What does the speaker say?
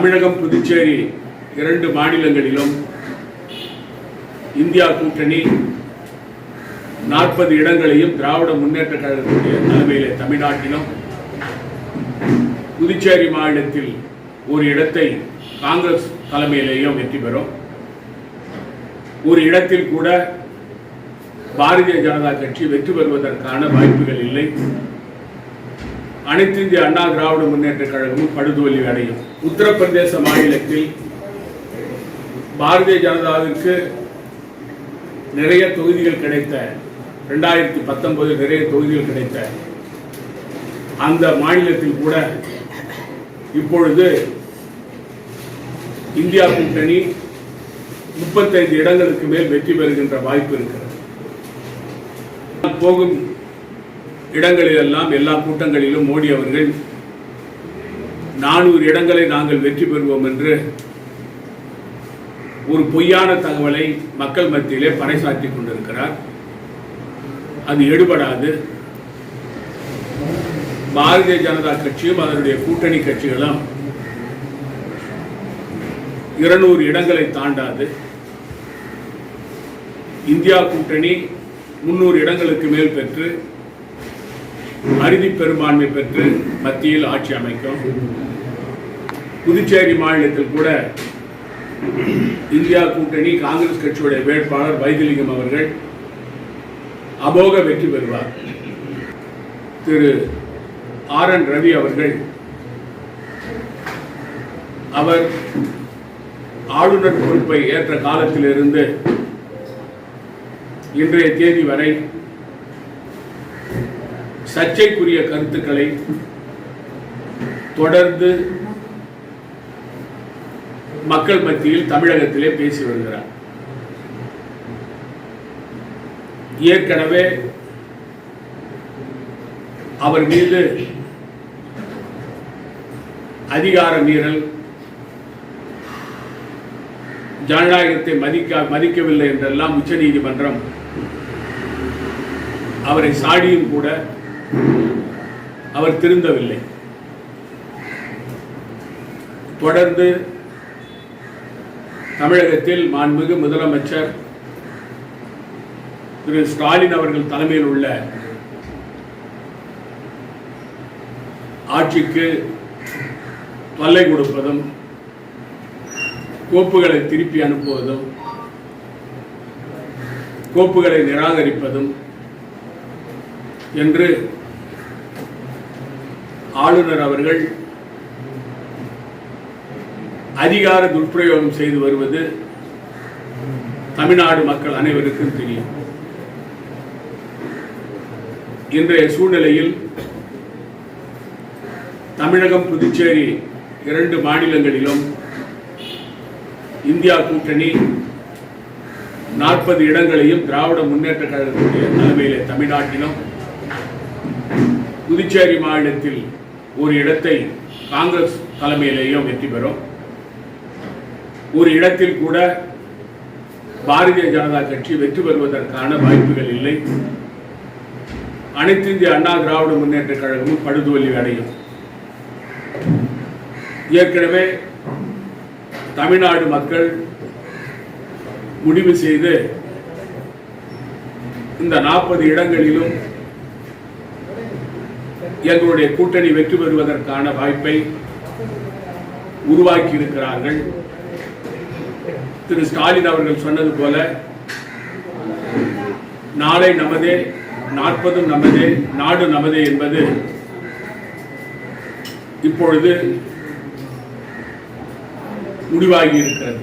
தமிழகம் புதுச்சேரி இரண்டு மாநிலங்களிலும் இந்தியா கூட்டணி நாற்பது இடங்களையும் திராவிட முன்னேற்ற கழகத்துடைய தலைமையிலே தமிழ்நாட்டிலும். புதுச்சேரி மாநிலத்தில் ஒரு இடத்தை காங்கிரஸ் தலைமையிலேயும் வெற்றி பெறும். ஒரு இடத்தில் கூட பாரதிய ஜனதா கட்சி வெற்றி பெறுவதற்கான வாய்ப்புகள் இல்லை. அனைத்து இந்திய அண்ணா திராவிட முன்னேற்ற கழகமும் படுதோல்வி அடையும். உத்தரப்பிரதேச மாநிலத்தில் பாரதிய ஜனதாவிற்கு நிறைய தொகுதிகள் கிடைத்த ரெண்டாயிரத்தி பத்தொன்பது நிறைய தொகுதிகள் கிடைத்த அந்த மாநிலத்தில் கூட இப்பொழுது இந்தியா கூட்டணி முப்பத்தைந்து இடங்களுக்கு மேல் வெற்றி பெறுகின்ற வாய்ப்பு இருக்கிறது. போகும் இடங்களிலெல்லாம் எல்லா கூட்டங்களிலும் மோடி அவர்கள் நானூறு இடங்களை நாங்கள் வெற்றி பெறுவோம் என்று ஒரு பொய்யான தகவலை மக்கள் மத்தியிலே பறைசாற்றி கொண்டிருக்கிறார். அது எடுபடாது. பாரதிய ஜனதா கட்சியும் அதனுடைய கூட்டணி கட்சிகளும் இருநூறு இடங்களை தாண்டாது. இந்தியா கூட்டணி முன்னூறு இடங்களுக்கு மேல் பெற்று அறுதி பெரும்பான்மை பெற்று மத்தியில் ஆட்சி அமைக்கும். புதுச்சேரி மாநிலத்தில் கூட இந்தியா கூட்டணி காங்கிரஸ் கட்சியுடைய வேட்பாளர் வைத்திலிங்கம் அவர்கள் அமோக வெற்றி பெறுவார். திரு ஆர் என் ரவி அவர்கள் அவர் ஆளுநர் பொறுப்பை ஏற்ற காலத்திலிருந்து இன்றைய தேதி வரை சர்ச்சைக்குரிய கருத்துக்களை தொடர்ந்து மக்கள் மத்தியில் தமிழகத்திலே பேசி வருகிறார். ஏற்கனவே அவர் மீது அதிகார மீறல் ஜனநாயகத்தை மதிக்க மதிக்கவில்லை என்றெல்லாம் உச்சநீதிமன்றம் அவரை சாடியும் கூட அவர் திருந்தவில்லை. தொடர்ந்து தமிழகத்தில் மாண்புமிகு முதலமைச்சர் திரு ஸ்டாலின் அவர்கள் தலைமையில் உள்ள ஆட்சிக்கு தொல்லை கொடுப்பதும் கோப்புகளை திருப்பி அனுப்புவதும் கோப்புகளை நிராகரிப்பதும் என்று ஆளுநர் அவர்கள் அதிகார துஷ்பிரயோகம் செய்து வருவது தமிழ்நாடு மக்கள் அனைவருக்கும் தெரியும். இன்றைய சூழ்நிலையில் தமிழகம் புதுச்சேரி இரண்டு மாநிலங்களிலும் இந்தியா கூட்டணி நாற்பது இடங்களையும் திராவிட முன்னேற்ற கழகத்துடைய தலைமையிலே தமிழ்நாட்டிலும் புதுச்சேரி மாநிலத்தில் ஒரு இடத்தை காங்கிரஸ் தலைமையிலேயும் வெற்றி பெறும். ஒரு இடத்தில் கூட பாரதிய ஜனதா கட்சி வெற்றி பெறுவதற்கான வாய்ப்புகள் இல்லை. அனைத்து இந்திய அண்ணா திராவிட முன்னேற்ற கழகமும் படுதோல்வி அடையும். ஏற்கனவே தமிழ்நாடு மக்கள் முடிவு செய்து இந்த நாற்பது இடங்களிலும் எங்களுடைய கூட்டணி வெற்றி பெறுவதற்கான வாய்ப்பை உருவாக்கி இருக்கிறார்கள் திரு ஸ்டாலின் அவர்கள் சொன்னது போல நாளை நமதே நாற்பதும் நமதே நாடு நமதே என்பது இப்பொழுது முடிவாகி இருக்கிறது